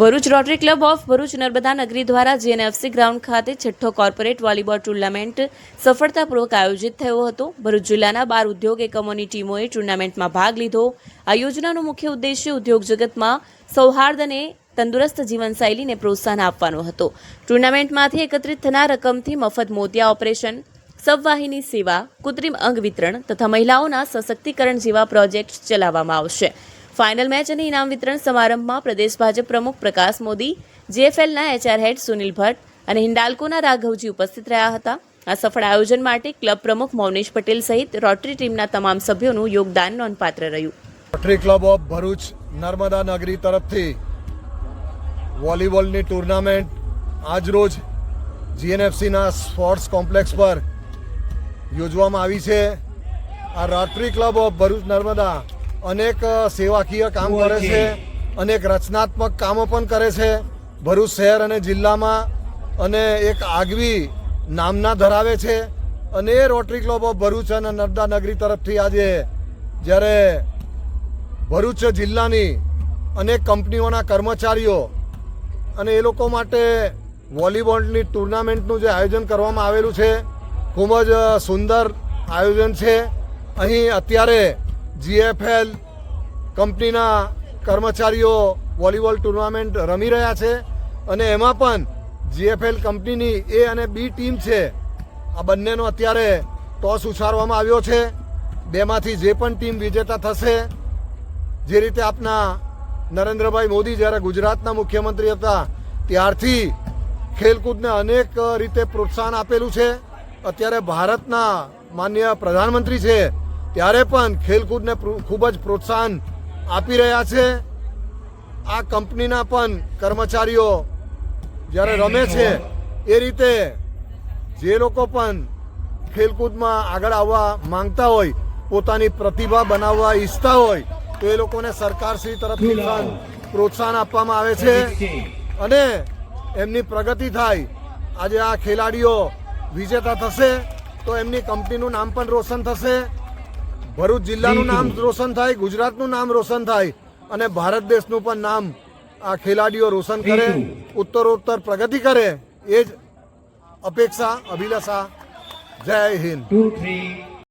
Bharuch rotary club of Bharuch Narmada Nagari દ્વારા GNFC ground ખાતે છઠ્ઠો કોર્પોરેટ વોલીબોલ ટુર્નામેન્ટ સફળતાપૂર્વક આયોજિત થયો હતો. ભરૂચ જિલ્લાના બાર ઉદ્યોગ એકમોની ટીમોએ ટુર્નામેન્ટમાં ભાગ લીધો. આ યોજનાનો મુખ્ય ઉદ્દેશ્ય ઉદ્યોગ જગતમાં સૌહાર્દ અને તંદુરસ્ત જીવનશૈલીને પ્રોત્સાહન આપવાનો હતો. ટુર્નામેન્ટમાંથી એકત્રિત થનાર રકમથી મફત મોતિયા ઓપરેશન સબવાહિની સેવા, કૃત્રિમ અંગ વિતરણ તથા મહિલાઓના સશક્તિકરણ જેવા પ્રોજેક્ટ ચલાવવામાં આવશે. ફાઇનલ મેચ અને ઇનામ વિતરણ સમારંભમાં પ્રદેશ ભાજપ પ્રમુખ પ્રકાશ મોદી, જેએફએલના એચઆર હેડ સુનિલ ભટ્ટ અને હિન્ડાલ્કોના રાઘવજી ઉપસ્થિત રહ્યા હતા. આ સફળ આયોજન માટે ક્લબ પ્રમુખ મૌનેશ પટેલ સહિત રોટરી ટીમના તમામ સભ્યોનું યોગદાન નોંધપાત્ર રહ્યું. Rotary club of Bharuch Narmada Nagari તરફથી વોલીબોલની ટુર્નામેન્ટ આજરોજ જીએનએફસીના સ્પોર્ટ્સ કોમ્પ્લેક્સ પર યોજવામાં આવી છે. આ rotary club of Bharuch Narmada અનેક સેવાકીય કામ કરે છે અનેક રચનાત્મક કામો પણ કરે છે. ભરૂચ શહેર અને જિલ્લામાં અને એક આગવી નામના ધરાવે છે. અને એ રોટરી ક્લબ ઓફ ભરૂચ અને નર્મદા નગરી તરફથી આજે જ્યારે ભરૂચ જિલ્લાની અનેક કંપનીઓના કર્મચારીઓ અને એ લોકો માટે વોલીબોલની ટુર્નામેન્ટનું જે આયોજન કરવામાં આવેલું છે ખૂબ જ સુંદર આયોજન છે. અહીં અત્યારે જીએફએલ કંપનીના કર્મચારીઓ વોલીબોલ ટુર્નામેન્ટ રમી રહ્યા છે અને એમાં પણ જીએફએલ કંપનીની એ અને બી ટીમ છે. આ બંનેનો અત્યારે ટોસ ઉછારવામાં આવ્યો છે. બેમાંથી જે પણ ટીમ વિજેતા થશે, જે રીતે આપના નરેન્દ્રભાઈ મોદી જ્યારે ગુજરાતના મુખ્યમંત્રી હતા, ત્યારથી ખેલકૂદને અનેક રીતે પ્રોત્સાહન આપેલું છે. અત્યારે ભારતના માન્ય પ્રધાનમંત્રી છે ત્યારે પણ ખેલકૂદને ખૂબ જ પ્રોત્સાહન આપી રહ્યા છે. આ કંપનીના પણ કર્મચારીઓ જ્યારે રમે છે, એ રીતે જે લોકો પણ ખેલકૂદમાં આગળ આવવા માંગતા હોય, પોતાની પ્રતિભા બનાવવા ઈચ્છતા હોય, તો એ લોકોને સરકારશ્રી તરફથી પણ પ્રોત્સાહન આપવામાં આવે છે. અને એમની પ્રગતિ થાય, આજે આ ખેલાડીઓ વિજેતા થશે, તો એમની કંપનીનું નામ પણ રોશન થશે. ભરૂચ જિલ્લાનું નામ રોશન થાય ગુજરાતનું નામ રોશન થાય અને ભારત દેશનું પણ નામ આ ખેલાડીઓ રોશન કરે ઉત્તરોત્તર પ્રગતિ કરે એ જ અપેક્ષા અભિલાષા. જય હિન્દ.